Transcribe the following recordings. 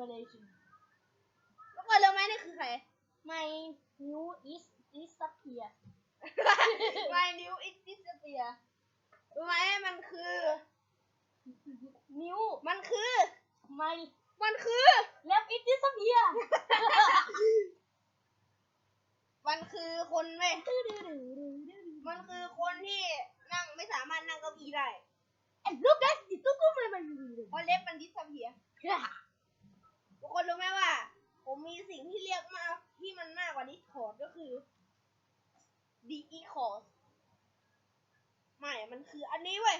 relation ทุกคนรู้ไหมนี่คือใคร my new is disappear My new is disappear รู้ไหมมันคือ new มันคือ my มันคือ left is disappear มันคือคนเว้ยมันคือคนที่นั่งไม่สามารถนั่งเก้าอี้ได้ and look at it ตุ๊กตุ๊กมันมันเพราะเล็บมันดิสเพียทุกคนรู้ไหมว่า ผมมีสิ่งที่เรียกมากที่มันมากกว่าดิสคอร์ดก็คือ d e c o r d ไม่ มันคืออันนี้เว้ย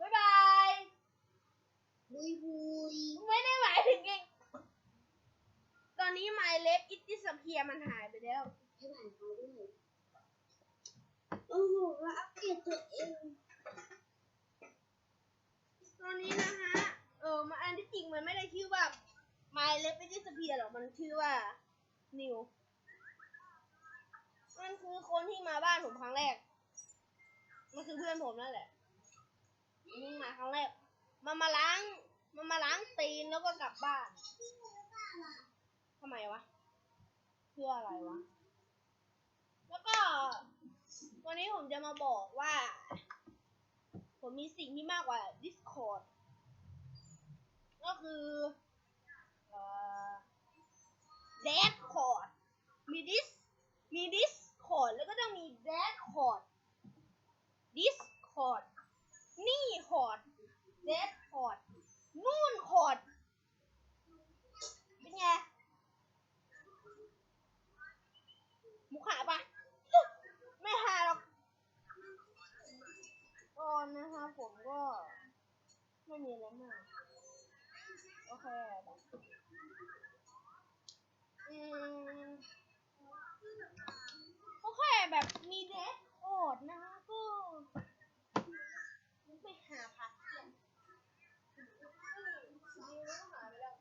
บ๊ายบายบุยบุยไม่ได้หมายถึงเอง ตอนนี้ my leg it disappear มันหายไปแล้วให้ผ่านเขาด้วยโอ้โหว่าอัปเดตตัวเอง ตอนนี้นะฮะ เออมันอันที่จริงมันไม่ได้ชื่อว่า My l e p i Disappear หรอกมันชื่อว่า New มันคือคนที่มาบ้านผมครั้งแรก มันคือเพื่อนผมนั่นแหละมันมาครั้งแรก มันมาล้าง มันมาล้างตีนแล้วก็กลับบ้านทำไมวะ เพื่ออะไรวะ แล้วก็ วันนี้ผมจะมาบอกว่า ผมมีสิ่งที่มากกว่า Discord ก็คือเอ่อ Discord มี Dis มี Discord แล้วก็ต้องมี Discord Discord นี่ Cord Discord นู่น Cord เป็นไงมุกหาปะไม่หาหรอกก็นนะคะผมก็ไม่มีอะไรมาก โอเคแบบ อืมโอเคแบบมีเดสโอดนะคะก็ไปหาพักเพื่อนหายไปแล้ว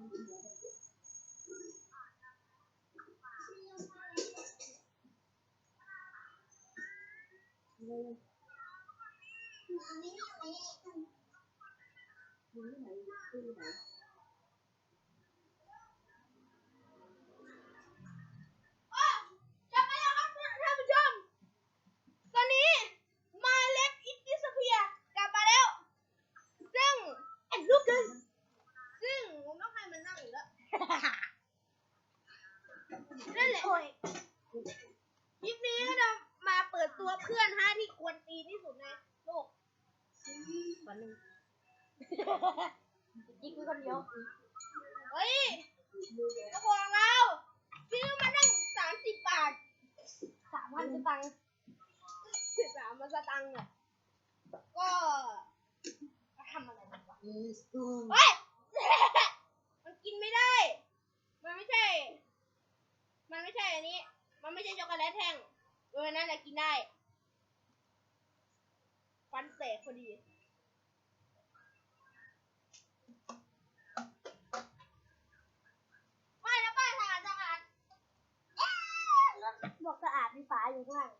อ้าวกลับมาแล้วครับท่านผู้ชม ตอนนี้ My Left It Disappear กลับมาแล้ว ซึ่ง and look at ซึ่งผมต้องให้มันนั่งอยู่แล้ว นั่นแหละโอ้ยคลิปนี้ก็จะมาเปิดตัวเพื่อนฮะที่ควรตีที่สุดในโลกวันหนึ่งยิ่งคือคนเดียวเฮ้ยกระบอกเราซื้อมาตั้งสามสิบบาทสามพันสตังค์สิบสามมาสตังค์เนี่ยก็ทำอะไรมันวะเฮ้ย มันกินไม่ได้ มันไม่ใช่ มัน ไม่ใช่อันนี้ มันไม่ใช่ช็อกโกแลตแท่งเออนั่นแหละกินได้ ฟันเตะพอดี ไม่นะป้าสะอาดสะอาดบอกสะอาดมีฝาอยู่ข้างล่าง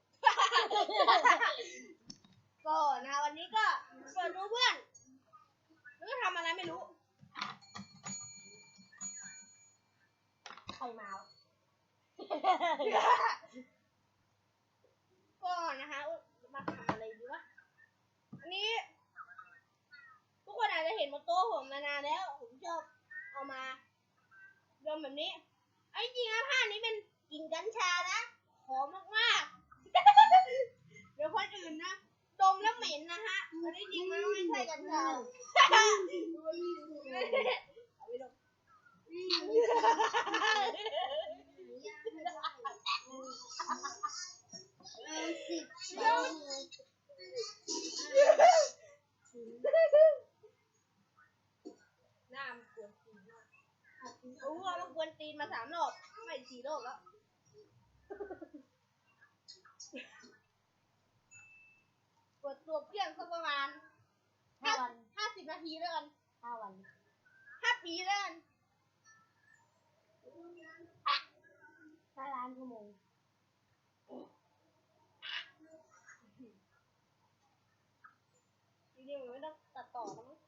ก็นะวันนี้ก็เปิดดูเพื่อนแล้วก็ทำอะไรไม่รู้ ใครมาวะ ก็นะคะมาทำอะไรดีวะอันนี้ ทุกคนอาจจะเห็นบนโต๊ะผมมานานแล้ว ผมชอบเอามาดมแบบนี้ไอ้จริงนะผ้านี้เป็นกลิ่นกัญชานะหอมมากๆเดี๋ยวคนอื่นนะดมแล้วเหม็นนะฮะอันนี้จริงมันไม่ใช่กัญชาเอาไปดม หน้ามันกวนตีนมากรู้ว่ามันกวนตีนมาสามรอบไม่สี่รอบแล้วเปิดตัวเพียงสักประมาณห้าวันห้าสิบนาทีแล้วกันห้าวันห้าปีแล้วกันห้าล้านชั่วโมง ริงๆมันไม่ต้องตัดต่อแล้วมั้ง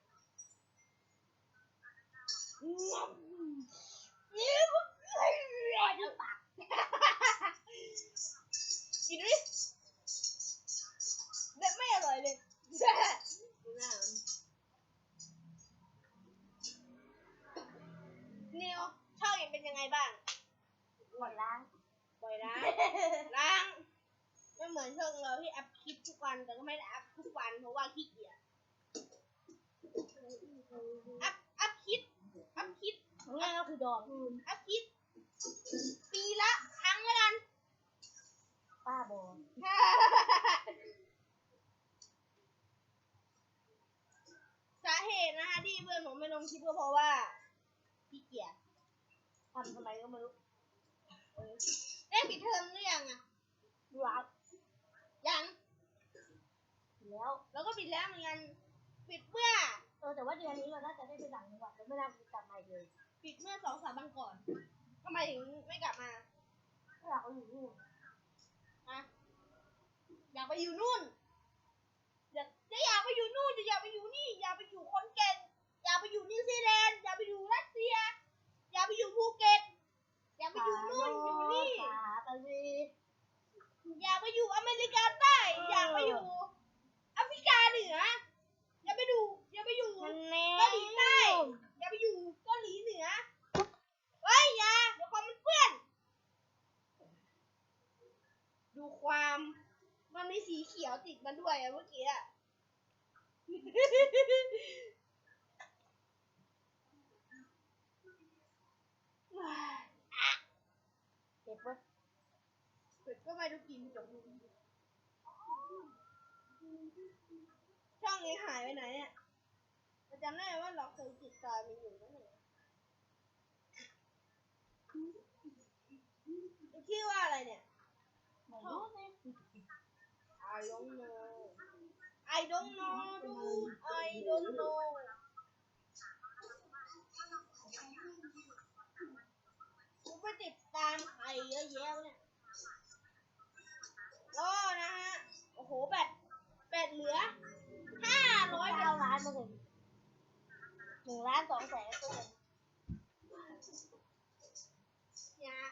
นี่มันเฮ้ยจะปากกินดิแบบไม่อร่อยเลยดูหน้ามันนิวช่องเองเป็นยังไงบ้างหมดล้างบ่อยล้างล้างไม่เหมือนช่องเราที่อัพคลิปทุกวันแต่ก็ไม่ได้อัพทุกวันเพราะว่าขี้เกียจอัพอัพคลิปอัพคลิป ง่ายก็คือดอกอัพคลิปปีละครั้งแล้วกันป้าบอสาเหตุนะคะที่เพื่อนผมไม่ลงคลิปก็เพราะว่าขี้เกียจทำทำไมก็ไม่รู้ได้ปิดเทอมหรือยังอะดูรักยังแล้ว แล้วก็ปิดแล้วเหมือนกัน ปิดเมื่อ เออแต่ว่าเดือนนี้เราน่าจะได้ไปต่างจังหวัดแล้วไม่น่าจะกลับมาอีกเลย ปิดเมื่อสองสามวันก่อนทำไมถึงไม่กลับมาไม่อยากไปอยู่นู่นอะอยากไปอยู่นู่น อยากจะอยากไปอยู่นู่นจะอยากไปอยู่นี่ อยากไปอยู่คอนแก่นอยากไปอยู่นิวซีแลนด์อยากไปอยู่รัสเซีย อยากไปอยู่ภูเก็ตอยากไปอยู่นู่นอยู่นี่ขาตะวีอยากไปอยู่อเมริกาใต้อยากไปอยู่แอฟริกาเหนืออยากไปดูอยากไปอยู่มันแน่ เกาหลีใต้ อย่าไปอยู่เกาหลีเหนือเฮ้ยอย่าเดี๋ยวความมันเปื้อน ดูความ มันมีสีเขียวติดมาด้วยอะเมื่อกี้อะเจ็บเว้ยเป็ดก็ไม่ดูกินจบช่องนี้หายไปไหนเนี่ยจำได้ว่าเราเคยติดตามมันอยู่นั่นเองชื่อว่าอะไรเนี่ย ไม่รู้สิ I don't know I don't know dude I don't know กูไปติดตามใครเยอะแยะวะเนี่ยก็นะฮะ โอ้โหแบตแบตเหลือห้าร้อยเก้าล้านมาถึงหนึ่งล้านสองแสนตัวเนี่ยฮะ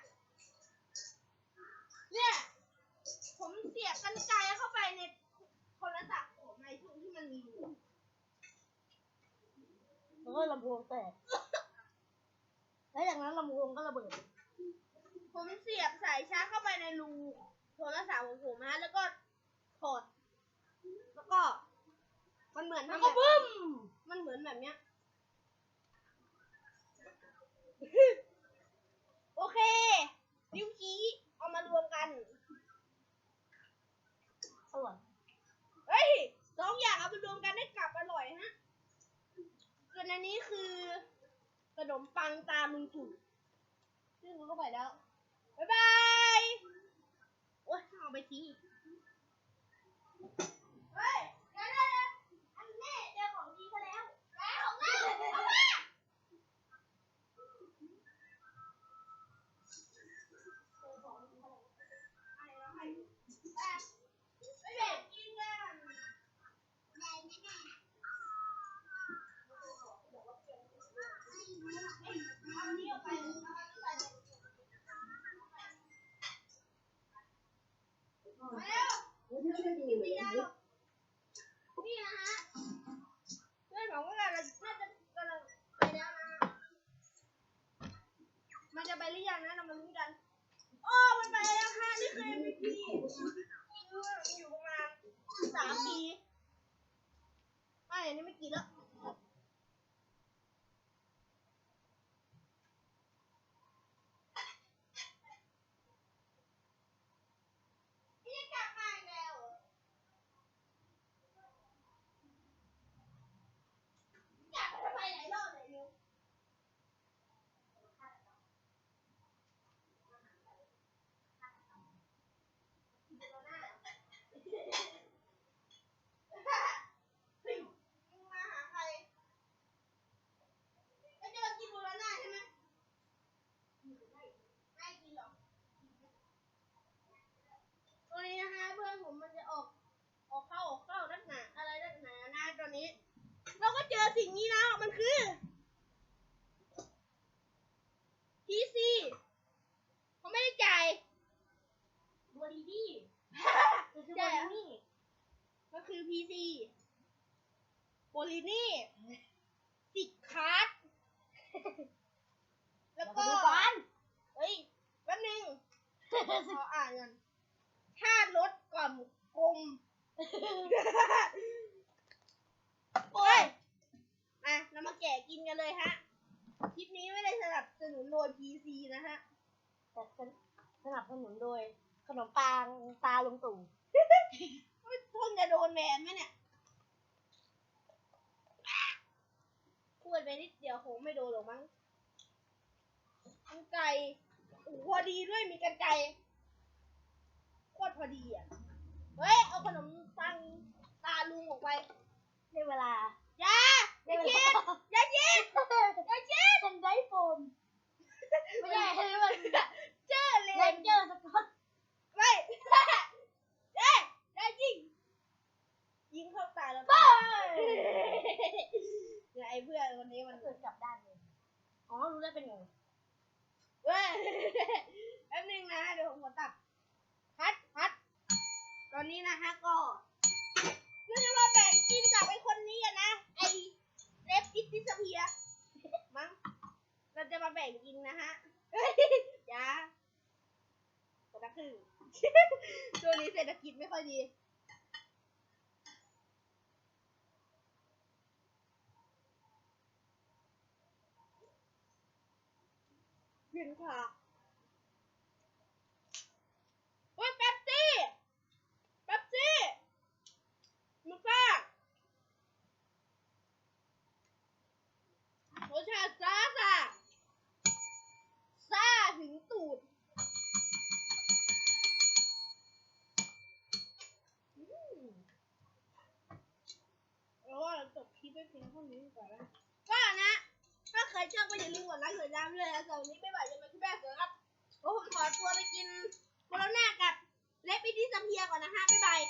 เนี่ย ผมเสียบกันไกลเข้าไปในโทรศัพท์ผมในช่วงที่มันมีอยู่ แล้วก็ลำโพงแตกแล้วจากนั้นลำโพงก็ระเบิด ผมเสียบสายชาร์จเข้าไปในรูโทรศัพท์ของผมนะแล้วก็ถอด แล้วก็ มันเหมือน แล้ว ทำ ก็ แบบ บึ้ม มันเหมือนแบบเนี้ย โอเค นิ้วชี้เอามารวมกัน อร่อย เฮ้ยสองอย่างเอามารวมกันได้กลับอร่อยฮะ ส่วนอันนี้คือขนมปั งตามลุงตู่ซึ่งมันก็ไปแล้ว บ๊ายบาย โอ๊ยเอาไปทิ้งอีกเฮ้ยเดี๋ยวเดี๋ยวเดี๋ยวอันนี้เจอของดีซะแล้วแล้วของเราเอามาให้เราให้ไปไปเด็กกินกัน เอาอันนี้ออกไปเอาอันนี้ใส่เลยมาเร็ว นี่นะนี่นะฮะเพื่อนผมก็กำลังน่าจะกำลังไปแล้วนะมันจะไปหรือยังนะเรามาลุ้นกันโอ้มันไปแล้วค่ะนี่คือ MVP ออยู่ประมาณสามปีไม่อันนี้ไม่กี่แล้วนี่กลับมาอีกแล้วเหรอ อยากจะไปไหนรอบไหนเร็ว สิ่งนี้นะมันคือ PC เขาไม่ได้จ่าย บริดี้คือ ใช่ บ เหร ริ อ นี่ ก็คือ PC โบลินี่สิกคาร์ดแล้วก็ ดูก่อน เฮ้ยแป๊บนึง ขออ่านก่อนชาติรถกล่อมกลม โอ้ยอะเรามาแกะกินกันเลยฮะ คลิปนี้ไม่ได้สนับสนุนโดย PC นะฮะ แต่ส นับสนุนโดย ขนมปังตาลุงตู่เพิ่งจะโดนแบนไหมเนี่ยพูดไปนิดเดียวคงไม่โดนหรอกมั้งกันไก่โอ้โหพอดีด้วยมีกันไก่โคตรพอดีอะ เฮ้ย เอาขนมปังตาลุงออกไปได้เวลาอย่าอย่ากินอย่ากินอย่ากินเป็นได้โฟมไม่ใช่ให้มัน เจ้าเลเลนเจอร์สกอตไม่เอ้ได้ยิง ยิงเข้าตาแล้วไปเนี่ยไอ้เพื่อนคนนี้มันเกิดกลับด้านเลยอ๋อรู้ได้เป็นไงเว้ยแป๊บนึงนะเดี๋ยวผมขอตัดพัดพัดตอนนี้นะฮะก็เราจะมาแบ่งกินกับไอ้คนนี้กันนะไอ้เล็บอิติสเพียมั้งเราจะมาแบ่งกินนะฮะเฮ้ยา คนละครึ่งช่วงนี้เศรษฐกิจไม่ค่อยดีกินค่ะโอ้ยแป๊บซี่แป๊บซี่มันซ่ารสชาติซ่าซ่าซ่าถึงตูดอืมแล้วก็จบคลิปไปเพียงเท่านี้ก่อนนะก็นะ ถ้าใคร ชอบก็อย่าลืมกดไลค์กดติดตามด้วยนะสำหรับวันนี้ไม่ไหวจะมาที่แม่เสือครับโอ้ผมขอตัวไปกินโบโลน่ากับเล็บอิติสเพียก่อนนะฮะบ๊ายบาย